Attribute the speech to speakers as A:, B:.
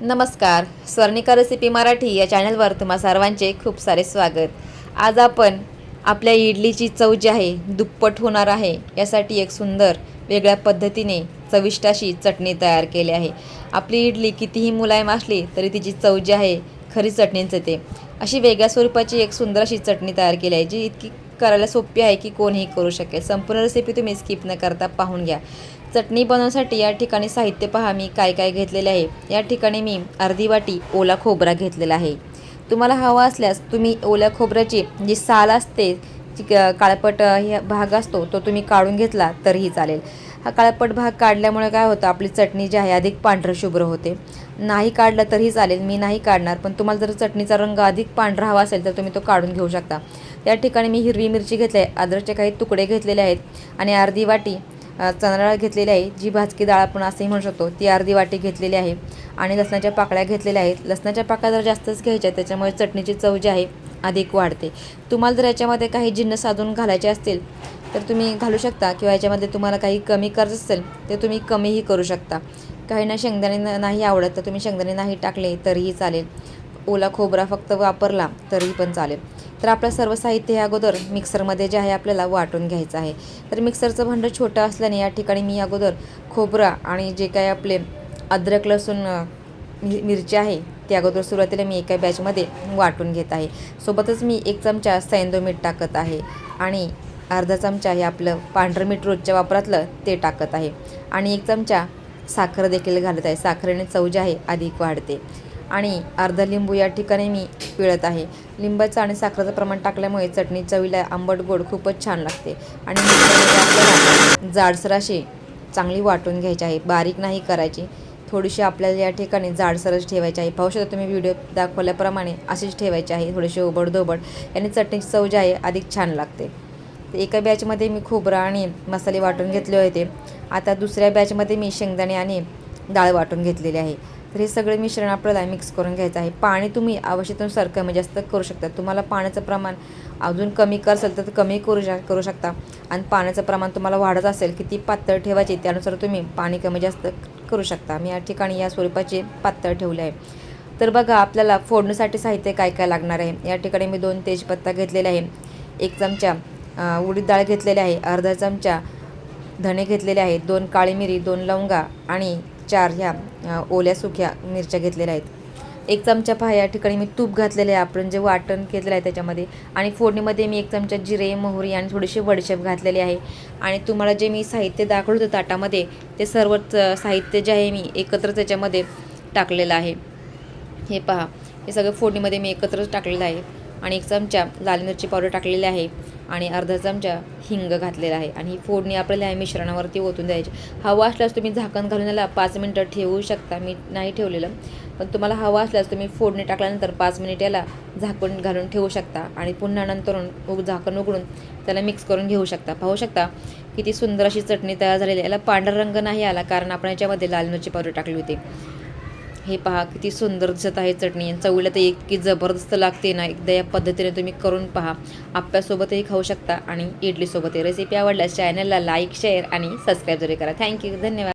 A: नमस्कार स्वर्णिका रेसिपी मराठी या चॅनलवर तुम्हा सर्वांचे खूप सारे स्वागत. आज आपण आपल्या इडलीची चव जी आहे दुप्पट होणार आहे यासाठी एक सुंदर वेगळ्या पद्धतीने चविष्ट अशी चटणी तयार केली आहे. आपली इडली कितीही मुलायम असली तरी तिची चव जी आहे खरी चटणीच येते अशी वेगळ्या स्वरूपाची एक सुंदर अशी चटणी तयार केली आहे जी इतकी करायला सोपी आहे की कोणीही करू शकेल. संपूर्ण रेसिपी तुम्ही स्किप न करता पाहून घ्या. चटणी बनवण्यासाठी या ठिकाणी साहित्य पहा मी काय काय घेतलेले आहे. या ठिकाणी मी अर्धी वाटी ओला खोबरा घेतलेला आहे. तुम्हाला हवा असल्यास तुम्ही ओल्या खोबऱ्याची जी साल असते जी क- काळपट भाग असतो तो तुम्ही काढून घेतला तरीही चालेल. हा काळपट भाग काढल्यामुळे काय होतं आपली चटणी जी आहे अधिक पांढरं शुभ्र होते. नाही काढलं तरीही चालेल मी नाही काढणार पण तुम्हाला जर चटणीचा रंग अधिक पांढरा हवा असेल तर तुम्ही तो काढून घेऊ शकता. या ठिकाणी मी हिरवी मिरची घेतली आहे अद्रकचे काही तुकडे घेतलेले आहेत आणि अर्धी वाटी चणाडाळ घेतलेली आहे जी भाजकी डाळ आपण असंही म्हणू शकतो ती अर्धी वाटी घेतलेली आहे आणि लसणाच्या पाकळ्या घेतलेल्या आहेत. लसणाच्या पाकळ्या जर जास्तच घ्यायच्या त्याच्यामुळे चटणीची चव जी आहे अधिक वाढते. तुम्हाला जर याच्यामध्ये काही जिन्नस अजून घालायचे असतील तर तुम्ही घालू शकता किंवा याच्यामध्ये तुम्हाला काही कमी करत असेल ते तुम्ही कमीही करू शकता. काहींना शेंगदाणे नाही आवडत तर तुम्ही शेंगदाणे नाही टाकले तरीही चालेल. ओला खोबरा फक्त वापरला तरीही पण चालेल. तर आपलं सर्व साहित्य हे अगोदर मिक्सरमध्ये जे आहे आपल्याला वाटून घ्यायचं आहे. तर मिक्सरचं भांडं छोटं असल्याने या ठिकाणी मी अगोदर खोबरा आणि जे काय आपले अद्रक लसूण मि मिरची आहे ते अगोदर सुरुवातीला मी एका बॅचमध्ये वाटून घेत आहे. सोबतच मी एक चमचा सैंदो मीठ टाकत आहे आणि अर्धा चमचा हे आपलं पांढरं मीठ रोजच्या वापरातलं ते टाकत आहे. आणि एक चमचा साखर देखील घालत आहे. साखरेने चव जी आहे अधिक वाढते. आणि अर्धा लिंबू या ठिकाणी मी पिळत आहे. लिंबाचं आणि साखरेचं प्रमाण टाकल्यामुळे चटणी चवीला आंबट गोड खूपच छान लागते. आणि आपल्याला जाडसर अशी चांगली वाटून घ्यायची आहे. बारीक नाही करायची. थोडीशी आपल्याला या ठिकाणी जाडसरच ठेवायची आहे. पाहू शकता तुम्ही व्हिडिओ दाखवल्याप्रमाणे अशीच ठेवायची आहे. थोडीशी ओबडधोबड याने चटणीची चव जी आहे अधिक छान लागते. तर एका बॅचमध्ये मी खोबरा आणि मसाले वाटून घेतले होते. आता दुसऱ्या बॅचमध्ये मी शेंगदाणे आणि डाळ वाटून घेतलेली आहे. तर हे सगळे मिश्रण आपल्याला मिक्स करून घ्यायचं आहे. पाणी तुम्ही आवश्यकतेनुसार कमी म्हणजे जास्त करू शकता. तुम्हाला पाण्याचं प्रमाण अजून कमी करसाल तर कमी करू शक करू शकता. आणि पाण्याचं प्रमाण तुम्हाला वाढत असेल किती पातळ ठेवायचे त्यानुसार तुम्ही पाणी कमी जास्त करू शकता. मी या ठिकाणी या स्वरूपाचे पातळ ठेवले आहे. तर बघा आपल्याला फोडणीसाठी साहित्य काय काय लागणार आहे? या ठिकाणी मी दोन तेजपत्ता घेतलेले आहे. एक चमचा उडीद डाळ घेतलेली आहे. अर्धा चमचा धणे घेतलेले आहेत दोन काळी मिरी दोन लवंगा आणि चार ह्या ओल्या सुक्या मिरच्या घेतलेल्या आहेत. एक चमचा पहा या ठिकाणी मी तूप घातलेले आहे. आपण जे वाटण केलेलं आहे त्याच्यामध्ये. आणि फोडणीमध्ये मी एक चमचा जिरे मोहरी आणि थोडीशी बडीशेप घातलेली आहे. आणि तुम्हाला जे मी साहित्य दाखवलं होतं ताटामध्ये ते सर्वच साहित्य जे आहे मी एकत्र त्याच्यामध्ये टाकलेलं आहे. हे पहा हे सगळं फोडणीमध्ये मी एकत्रच टाकलेलं आहे. आणि एक चमचा लाल मिरची पावडर टाकलेली आहे. आणि अर्धा चमचा हिंग घातलेला आहे. आणि ही फोडणी आपल्याला या मिश्रणावरती ओतून द्यायची. हवा असल्यास तुम्ही झाकण घालून याला पाच मिनटं ठेवू शकता. मी नाही ठेवलेलं. पण तुम्हाला हवा असल्यास तुम्ही फोडणी टाकल्यानंतर पाच मिनिट याला झाकून घालून ठेवू शकता. आणि पुन्हा नंतर उग झाकण उघडून त्याला मिक्स करून घेऊ शकता. पाहू शकता किती सुंदर अशी चटणी तयार झालेली याला पांढरा रंग नाही आला कारण आपण याच्यामध्ये लाल मिरची पावडर टाकली होती. हे पहा किती सुंदर दिसत आहे चटणी. चवीला तर इतकी जबरदस्त लागते ना एकदा या पद्धतीने तुम्ही करून पहा. आप्यासोबतही खाऊ शकता आणि इडलीसोबतही. रेसिपी आवडल्यास चॅनलला लाईक शेअर आणि सबस्क्राईब जरी करा. थँक्यू धन्यवाद.